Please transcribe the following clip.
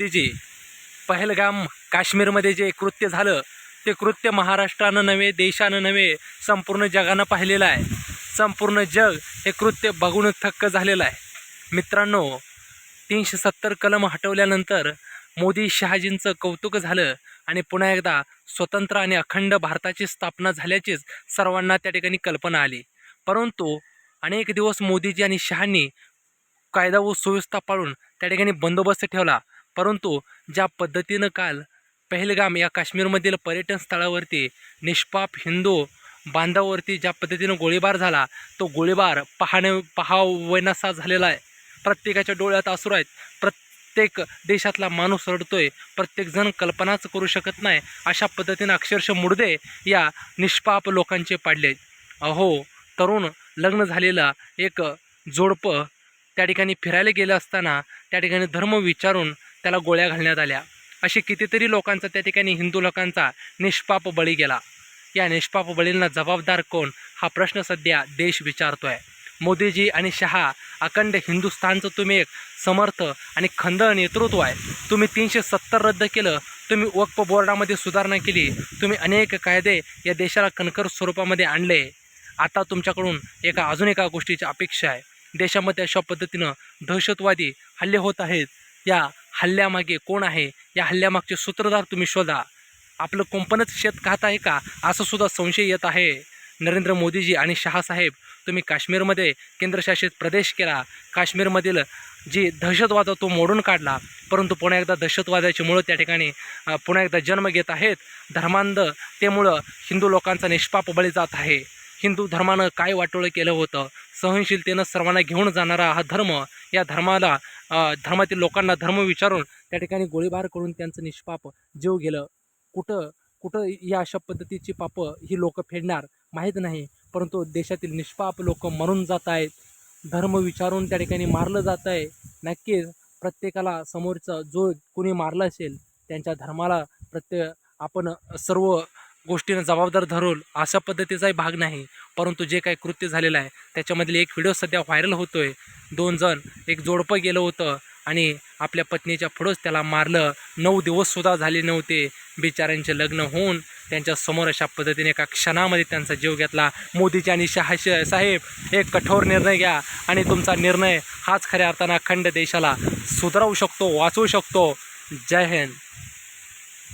मोदीजी पहलगाम काश्मीरमध्ये जे कृत्य झालं ते कृत्य महाराष्ट्रानं नव्हे देशानं नव्हे संपूर्ण जगानं पाहिलेलं आहे. संपूर्ण जग हे कृत्य बघून थक्क झालेलं आहे. मित्रांनो तीनशे सत्तर कलम हटवल्यानंतर मोदी शहाजींचं कौतुक झालं आणि पुन्हा एकदा स्वतंत्र आणि अखंड भारताची स्थापना झाल्याचीच सर्वांना त्या ठिकाणी कल्पना आली. परंतु अनेक दिवस मोदीजी आणि शहांनी कायदा व सुव्यवस्था पाळून त्या ठिकाणी बंदोबस्त ठेवला. परंतु ज्या पद्धतीनं काल पहलगाम या काश्मीरमधील पर्यटन स्थळावरती निष्पाप हिंदू बांधावरती ज्या पद्धतीनं गोळीबार झाला तो गोळीबार पाहणे पहावनासा झालेला आहे. प्रत्येकाच्या डोळ्यात असुर आहेत. प्रत्येक देशातला माणूस रडतोय. प्रत्येकजण कल्पनाच करू शकत नाही. अशा पद्धतीनं अक्षरशः मुडदे या निष्पाप लोकांचे पाडले अहो तरुण लग्न झालेला एक जोडपं त्या ठिकाणी फिरायला गेलं असताना त्या ठिकाणी धर्म विचारून त्याला गोळ्या घालण्यात आल्या. असे कितीतरी लोकांचा त्या ठिकाणी हिंदू लोकांचा निष्पाप बळी गेला. या निष्पाप बळींना जबाबदार कोण? हा प्रश्न सध्या देश विचारतोय. मोदीजी आणि शहा अखंड हिंदुस्थानचं तुम्ही एक समर्थ आणि खंद नेतृत्व आहे. तुम्ही तीनशे सत्तर रद्द केलं तुम्ही वक्फ बोर्डामध्ये सुधारणा केली तुम्ही अनेक कायदे या देशाला कणकर स्वरूपामध्ये आणले. आता तुमच्याकडून एका अजून एका गोष्टीची अपेक्षा आहे. देशामध्ये अशा पद्धतीनं दहशतवादी हल्ले होत आहेत. या हल्ल्यामागे कोण आहे? या हल्ल्यामागचे सूत्रधार तुम्ही शोधा. आपलं कोंपणच शेत खात आहे का? असं सुद्धा संशय येत आहे. नरेंद्र मोदीजी आणि शहासाहेब तुम्ही काश्मीरमध्ये केंद्रशासित प्रदेश केला. काश्मीरमधील जी दहशतवाद तो मोडून काढला. परंतु पुन्हा एकदा दहशतवादाची मुळं त्या ठिकाणी पुन्हा एकदा जन्म घेत आहेत. धर्मांध तेमुळं हिंदू लोकांचा निष्पाप बळी जात आहे. हिंदू धर्मानं काय वाटोळं केलं होतं? सहनशीलतेनं सर्वांना घेऊन जाणारा हा धर्म या धर्माला धर्मातील लोकांना धर्म विचारून त्या ठिकाणी गोळीबार करून त्यांचं निष्पाप जीव गेलं. कुठं कुठं या अशा पद्धतीची पापं ही लोक फेडणार माहीत नाही परंतु देशातील निष्पाप लोक मरून जात आहेत. धर्म विचारून त्या ठिकाणी मारलं जात आहे. नक्कीच प्रत्येकाला समोरचं जो कोणी मारलं असेल त्यांच्या धर्माला प्रत्येक आपण सर्व गोष्टीनं जबाबदार धरून अशा पद्धतीचाही भाग नाही. परंतु जे काही कृत्य झालेलं आहे त्याच्यामधले एक व्हिडिओ सध्या व्हायरल होतो आहे दोन जण एक जोडपं गेलं होतं आणि आपल्या पत्नीच्या पुढंच त्याला मारलं. नऊ दिवससुद्धा झाले नव्हते. बिचाऱ्यांचे लग्न होऊन त्यांच्यासमोर अशा पद्धतीने एका क्षणामध्ये त्यांचा जीव घेतला. मोदीजी आणि शहा साहेब एक कठोर निर्णय घ्या आणि तुमचा निर्णय हाच खऱ्या अर्थानं अखंड देशाला सुधारवू शकतो वाचवू शकतो. जय हिंद.